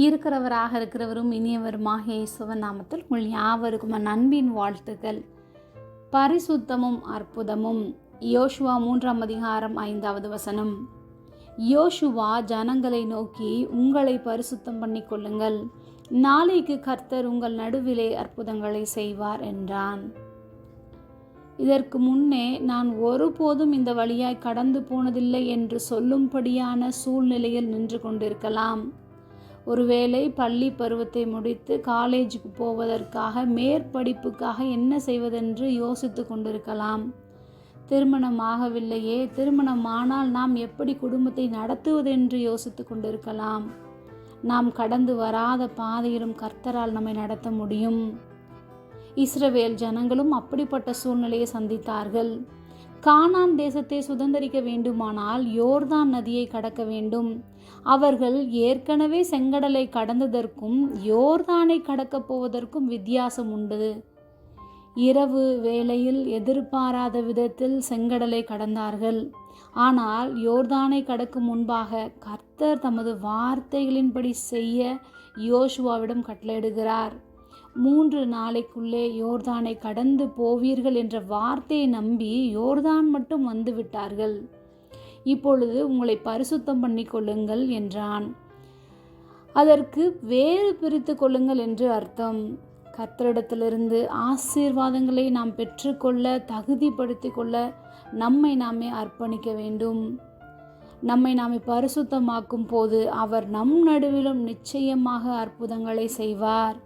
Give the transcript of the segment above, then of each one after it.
இருக்கிறவராக இருக்கிறவரும் இனியவருமாக இயேசுவன் நாமத்தில் உங்கள் யாவருக்கும் நண்பின் அன்பின் வாழ்த்துக்கள். பரிசுத்தமும் அற்புதமும். யோசுவா மூன்றாம் அதிகாரம் ஐந்தாவது வசனம். யோசுவா ஜனங்களை நோக்கி உங்களை பரிசுத்தம் பண்ணி கொள்ளுங்கள். நாளைக்கு கர்த்தர் உங்கள் நடுவிலே அற்புதங்களை செய்வார் என்றான். இதற்கு முன்னே நான் ஒருபோதும் இந்த வழியாய் கடந்து போனதில்லை என்று சொல்லும்படியான சூழ்நிலையில் நின்று கொண்டிருக்கலாம். ஒருவேளை பள்ளி பருவத்தை முடித்து காலேஜுக்கு போவதற்காக மேற்படிப்புக்காக என்ன செய்வதென்று யோசித்து கொண்டிருக்கலாம். திருமணம் ஆகவில்லையே திருமணமானால் நாம் எப்படி குடும்பத்தை நடத்துவதென்று யோசித்து கொண்டிருக்கலாம். நாம் கடந்து வராத பாதையிலும் கர்த்தரால் நம்மை நடத்த முடியும். இஸ்ரவேல் ஜனங்களும் அப்படிப்பட்ட சூழ்நிலையை சந்தித்தார்கள். கானான் தேசத்தை சுதந்திரிக்க வேண்டுமானால் யோர்தான் நதியை கடக்க வேண்டும். அவர்கள் ஏற்கனவே செங்கடலை கடந்ததற்கும் யோர்தானை கடக்கப் போவதற்கும் வித்தியாசம் உண்டு. இரவு வேளையில் எதிர்பாராத விதத்தில் செங்கடலை கடந்தார்கள். ஆனால் யோர்தானை கடக்கும் முன்பாக கர்த்தர் தமது வார்த்தைகளின்படி செய்ய யோசுவாவிடம் கட்டளையிடுகிறார். மூன்று நாளைக்குள்ளே யோர்தானை கடந்து போவீர்கள் என்ற வார்த்தையை நம்பி யோர்தான் மட்டும் வந்து விட்டார்கள். இப்பொழுது உங்களை பரிசுத்தம் பண்ணி கொள்ளுங்கள் என்றான். அதற்கு வேறு பிரித்து கொள்ளுங்கள் என்று அர்த்தம். கர்த்தரிடத்திலிருந்து ஆசீர்வாதங்களை நாம் பெற்றுக்கொள்ள தகுதிப்படுத்தி கொள்ள நம்மை நாமே அர்ப்பணிக்க வேண்டும். நம்மை நாமே பரிசுத்தமாக்கும் போது அவர் நம் நடுவிலும் நிச்சயமாக அற்புதங்களை செய்வார்.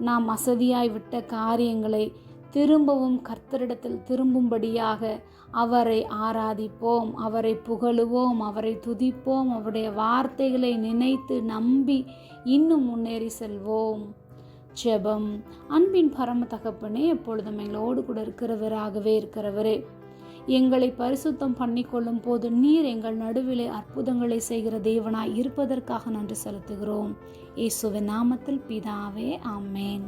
நாம் அசதியாய் விட்ட காரியங்களை திரும்பவும் கர்த்தரிடத்தில் திரும்பும்படியாக அவரை ஆராதிப்போம் அவரை புகழுவோம் அவரை துதிப்போம் அவருடைய வார்த்தைகளை நினைத்து நம்பி இன்னும் முன்னேறி செல்வோம். ஜெபம். அன்பின் பரம தகப்பனே எப்பொழுதும் எங்களோடு கூட இருக்கிறவராகவே இருக்கிறவரே எங்களை பரிசுத்தம் பண்ணிக்கொள்ளும் போது நீர் எங்கள் நடுவிலே அற்புதங்களை செய்கிற தேவனாய் இருப்பதற்காக நன்றி செலுத்துகிறோம். இயேசுவின் நாமத்தில் பிதாவே ஆமேன்.